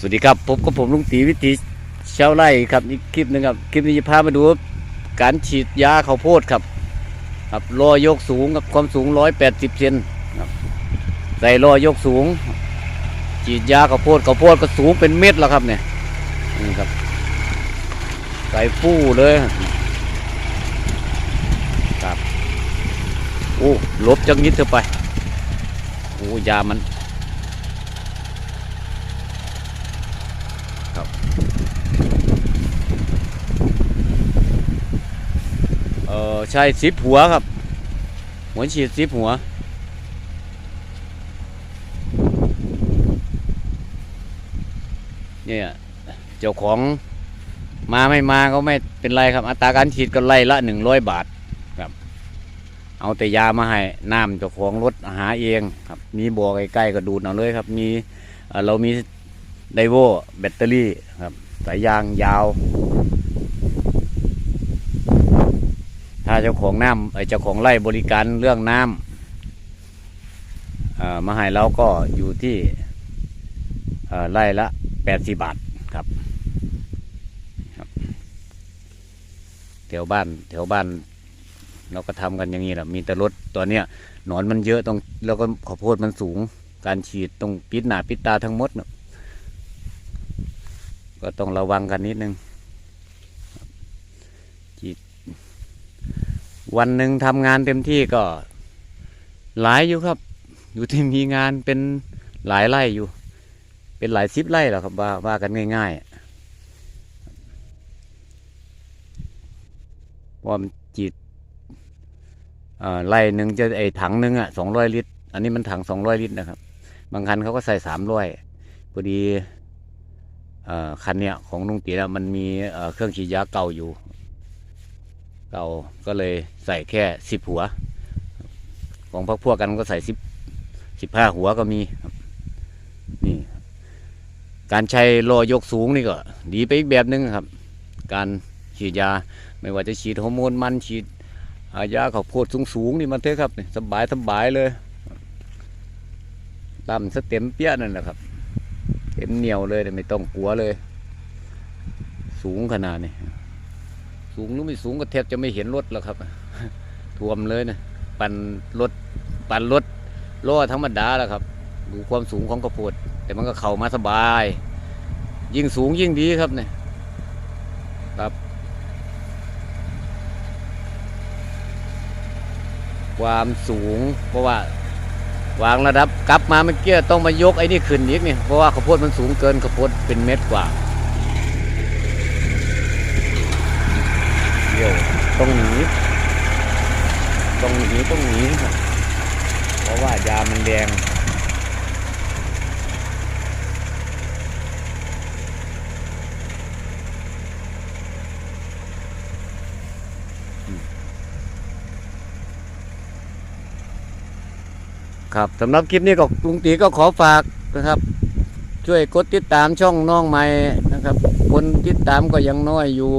สวัสดีครับพบกับผมลุงตีวิถีชาวไร่ครับอีกคลิปหนึ่งครับคลิปนี้จะพามาดูการฉีดยาข้าวโพดครับ ครับรอยกสูงครับความสูงร้อยแปดสิบเซนครับใส่รอยกสูง ฉีดยาข้าวโพดข้าวโพดก็สูงเป็นเม็ดแล้วครับเนี่ยนี่ครับ ใส่ฟู่เลยครับโอ้ลบจังนิดเถอะไปโอ้ยามัน ออใช่ซิปหัวครับ หัวฉีดซิปหัว เนี่ยเจ้าของมาไม่มาก็ไม่เป็นไรครับ อัตราการฉีดก็ไล่ละหนึ่งร้อยบาทครับ เอาแต่ยามาให้น้ำเจ้าของรถหาเองครับ มีบ่อใกล้ๆก็ดูดเอาเลยครับ มีเเรามีไดโวแบตเตอรี่ครับ สายยางยาว ถ้าเจ้าของน้ำเออเจ้าของไร่บริการเรื่องน้ำมาให้เราก็อยู่ที่ไร่ละแปดสิบาทครับแถวบ้านแถวบ้าน เราก็ทำกันอย่างนี้แหละมีแต่รถตัวเนี้ยหนอนมันเยอะตรงแล้วก็ข้าวโพดมันสูง การฉีดตรงปิดหนาปิดตาทั้งหมดเนอะก็ต้องระวังกันนิดนึง วันหนึ่งทำงานเต็มที่ก็ หลายอยู่ครับ อยู่ที่มีงานเป็นหลายไร่อยู่ เป็นหลายสิบไร่แล้วครับว่าว่ากันง่ายๆว่ามันจีดไร่หนึ่งจะไอถังหนึ่งอะสองร้อยลิตร อันนี้มันถังสองร้อยลิตรนะครับ บางคันเขาก็ใส่สามร้อยพอดีคันเนี้ยของลุงตีแล้วมันมีเครื่องฉีดยาเก่าอยู่ เก่าก็เลยใส่แค่สิบหัว ของพักพวกกันก็ใส่สิบสิบห้าหัวก็มีนี่การใช้รอยกสูงนี่ก็ ดีไปอีกแบบหนึงครับ การฉีดยาไม่ว่าจะฉีดฮอร์โมนมันฉีดายาข้าวโพดสูงสูงๆนี่มันเถอะครับสบายสบายเลยลำสเต็มเปี้ยนั่นแหละครับเต็มเหนียวเลยไม่ต้องกลัวเลย สูงขนาดนี้ สูงหรือไม่สูงก็แทบจะไม่เห็นรถแล้วครับท่วมเลยนะปั่นรถปั่นรถล้อธรรมดาแล้วครับ ดูความสูงของกระโพดแต่มันก็เข้ามาสบาย ยิ่งสูงยิ่งดีครับเนี่ยครับความสูงเพราะว่าวางระดับกลับมาเมื่อกี้ต้องมายกไอ้นี่ขึ้นอีกเนี่ยเพราะว่าข้าวโพดมันสูงเกินข้าวโพดเป็นเม็ดกว่า เดี๋ยวต้องหนีต้องหนีต้องหนีครับเพราะว่ายามันแดงครับสำหรับคลิปนี้ก็ลุงตีก็ขอฝากนะครับ ช่วยกดติดตามช่องน้องใหม่นะครับ คนติดตามก็ยังน้อยอยู่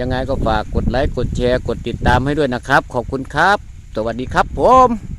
ยังไงก็ฝากกดไลค์กดแชร์กดติดตามให้ด้วยนะครับ ขอบคุณครับ สวัสดีครับผม